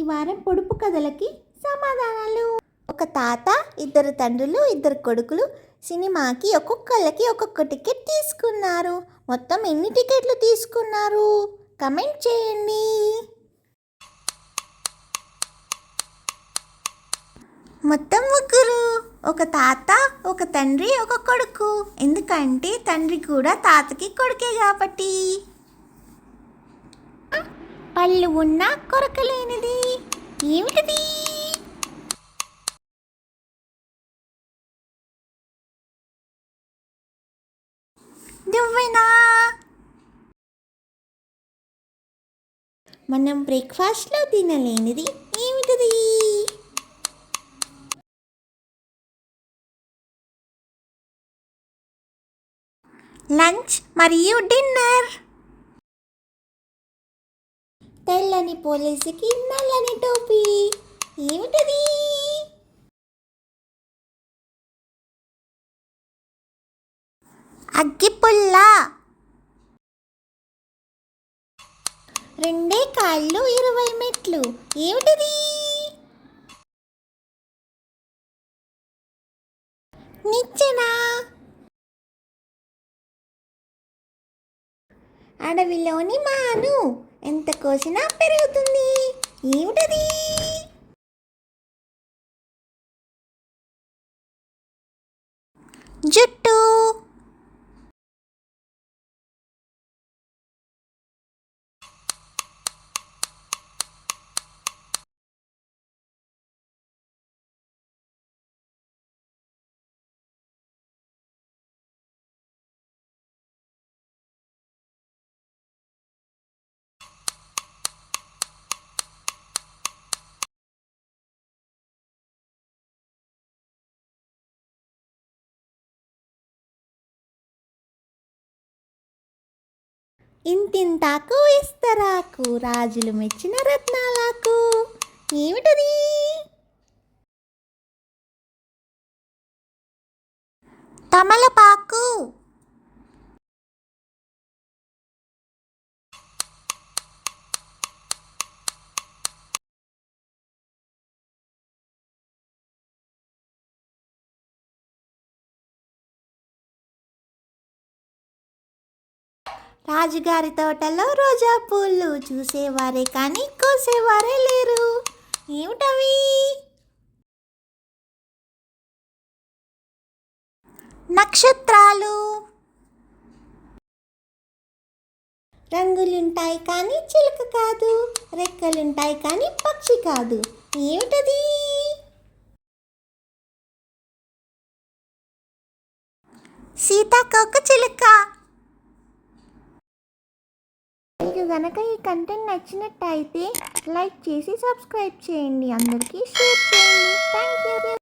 ఈ వారం పొడుపు కథలకి సమాధానాలు. ఒక తాత ఇద్దరు తండ్రులు ఇద్దరు కొడుకులు సినిమాకి ఒక్కొక్కళ్ళకి ఒక్కొక్క టికెట్ తీసుకున్నారు. మొత్తం ఎన్ని టికెట్లు తీసుకున్నారు? కమెంట్ చేయండి. మొత్తం ముగ్గురు ఒక తాత ఒక తండ్రి ఒక కొడుకు. ఎందుకంటే తండ్రి కూడా తాతకి కొడుకే కాబట్టి. పళ్ళు ఉన్న కొరకలేనిది. ఏమిటిది? నువ్వేనా? మనం బ్రేక్ఫాస్ట్లో తినలేనిది ఏమిటిది? లంచ్ మరియు డిన్నర్. తెల్లని పోలీసుకి నల్లని టోపీ. ఏమిటది? అగ్గిపుల్ల. రెండే కాళ్ళు ఇరవై మెట్లు. ఏమిటది? నిచ్చెనా? అడవిలోని మాను. ఎంత కోసినా పెరుగుతుంది. ఏమిటది? జుట్టు. ఇంతింతాకు ఇస్తరాకు రాజులు మెచ్చిన రత్నాలకు. ఏమిటది? తమలపాకు. రాజుగారి తోటలో రోజా పూలు చూసేవారే కానీ కోసేవారే లేరు. ఏమిటవి? నక్షత్రాలు. రంగులుంటాయి కానీ చిలుక కాదు రెక్కలుంటాయి కానీ పక్షి కాదు. ఏమిటది? సీతాకోక చిలుక. మీకు గనక ఈ కంటెంట్ నచ్చినట్టయితే లైక్ చేసి సబ్స్క్రైబ్ చేయండి. అందరికీ షేర్ చేయండి. Thank you